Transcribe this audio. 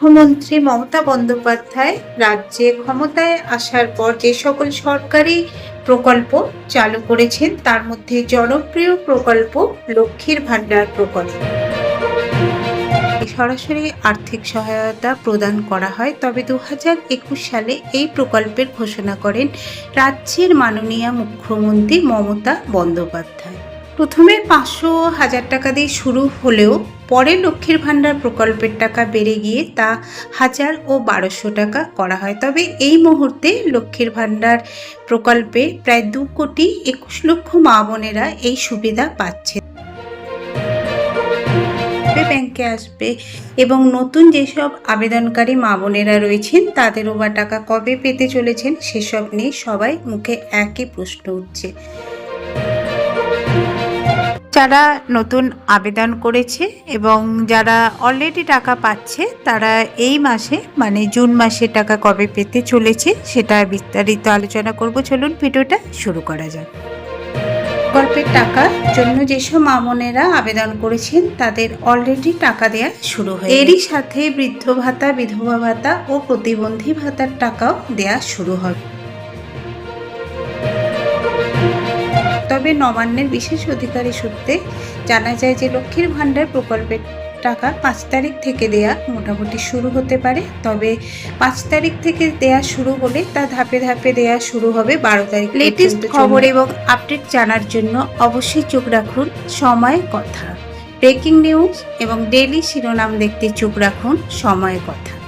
মুখ্যমন্ত্রী মমতা বন্দ্যোপাধ্যায় রাজ্যে ক্ষমতায় আসার পর যে সকল সরকারি প্রকল্প চালু করেছেন, তার মধ্যে জনপ্রিয় প্রকল্প লক্ষ্মীর ভাণ্ডার প্রকল্প। সরাসরি আর্থিক সহায়তা প্রদান করা হয়। তবে দু হাজার একুশ সালে এই প্রকল্পের ঘোষণা করেন রাজ্যের মাননীয় মুখ্যমন্ত্রী মমতা বন্দ্যোপাধ্যায়। প্রথমে পাঁচশো হাজার টাকা দিয়ে শুরু হলেও পরে লক্ষ্মীর ভাণ্ডার প্রকল্পের টাকা বেড়ে গিয়ে তা হাজার ও বারোশো টাকা করা হয়। তবে এই মুহূর্তে লক্ষ্মীর ভাণ্ডার প্রকল্পে প্রায় দু কোটি একুশ লক্ষ মা বোনেরা এই সুবিধা পাচ্ছে। ব্যাংকে আসবে এবং নতুন যেসব আবেদনকারী মা বোনেরা রয়েছেন, তাদেরও বা টাকা কবে পেতে চলেছেন সেসব নিয়ে সবাই মুখে একই প্রশ্ন উঠছে। যারা নতুন আবেদন করেছে এবং যারা অলরেডি টাকা পাচ্ছে, তারা এই মাসে মানে জুন মাসে টাকা কবে পেতে চলেছে, সেটা বিস্তারিত আলোচনা করব। চলুন ভিডিওটা শুরু করা যাক। প্রকল্পের টাকার জন্য যেসব মামনেরা আবেদন করেছেন, তাদের অলরেডি টাকা দেওয়া শুরু হয় এরই সাথে বৃদ্ধ ভাতা, বিধবা ভাতা ও প্রতিবন্ধী ভাতার টাকাও দেওয়া শুরু হবে তবে নবান্নের বিশেষ অধিকারী সূত্রে জানা যায় যে লক্ষ্মীর ভাণ্ডার প্রকল্পের টাকা পাঁচ তারিখ থেকে দেয়া মোটামুটি শুরু হতে পারে। তবে পাঁচ তারিখ থেকে দেয়া শুরু হলে তা ধাপে ধাপে দেয়া শুরু হবে বারো তারিখ লেটেস্ট খবর এবং আপডেট জানার জন্য অবশ্যই চোখ রাখুন সময় কথা। ব্রেকিং নিউজ এবং ডেলি শিরোনাম দেখতে চোখ রাখুন সময় কথা।